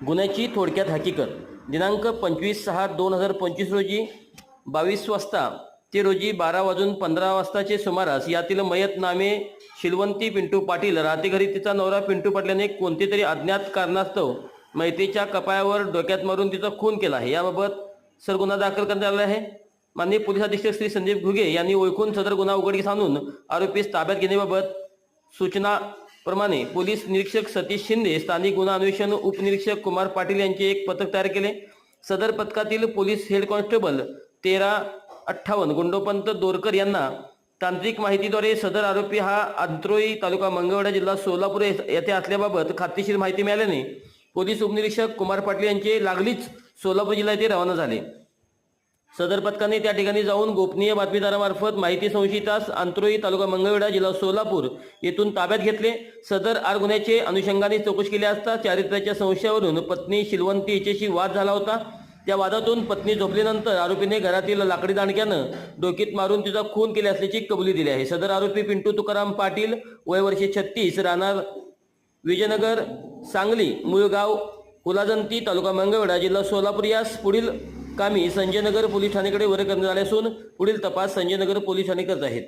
गुन्ह्याची थोडक्यात हकीकत दिनांक पंचवीस सहा दोन हजार पंचवीस रोजी बावीस वाजता ते रोजी बारा वाजून पंधरा वाजताचे सुमारास यातील मयत नामे शिलवंती पिंटू पाटील राहते घरी तिचा नवरा पिंटू पाटलाने कोणते तरी अज्ञात कारणास्तव मैत्रीच्या कपायावर डोक्यात मारून तिचा खून केला आहे. याबाबत सर गुन्हा दाखल करण्यात आला आहे. माननीय पोलीस अधीक्षक श्री संदीप घुगे यांनी ओळखून सदर गुन्हा उघडकीस आणून आरोपीस ताब्यात घेण्याबाबत सूचना प्रमाणे पोलीस निरीक्षक सतीश शिंदे स्थानिक गुन्हा अन्वेषण उपनिरीक्षक कुमार पाटील यांचे एक पथक तयार केले. सदर पथकातील पोलीस हेड कॉन्स्टेबल तेरा अठ्ठावन्न गुंडोपंत दोरकर यांना तांत्रिक माहितीद्वारे सदर आरोपी हा अंत्रोई तालुका मंगळवाडा जिल्हा सोलापूर येथे असल्याबाबत खात्रीशीर माहिती मिळाल्याने पोलीस उपनिरीक्षक कुमार पाटील यांचे लागलीच सोलापूर जिल्हा येथे रवाना झाले. सदर पथकाने त्या ठिकाणी जाऊन गोपनीय बातमीदारामार्फत माहिती संशयितास अंत्रोई तालुका मंगळवेढा जिल्हा सोलापूर येथून ताब्यात घेतले. सदर आर गुन्ह्याचे अनुषंगाने चौकशी केली असता चारित्र्याच्या संशयावरून पत्नी शिलवंती हिच्याशी वाद झाला होता. त्या वादातून पत्नी झोपल्यानंतर आरोपीने घरातील लाकडी दांडक्यानं डोकीत मारून तिचा खून केले असल्याची कबुली दिली आहे. सदर आरोपी पिंटू तुकाराम पाटील वय वर्षे छत्तीस राहणार विजयनगर सांगली मुळगाव कुलाजंती तालुका मंगळवेढा जिल्हा सोलापूर. यास पुढील कामी संजयनगर पोलीस ठाणेकडे वर्ग करण्यात आले असून पुढील तपास संजयनगर पोलीस ठाणे करत आहेत.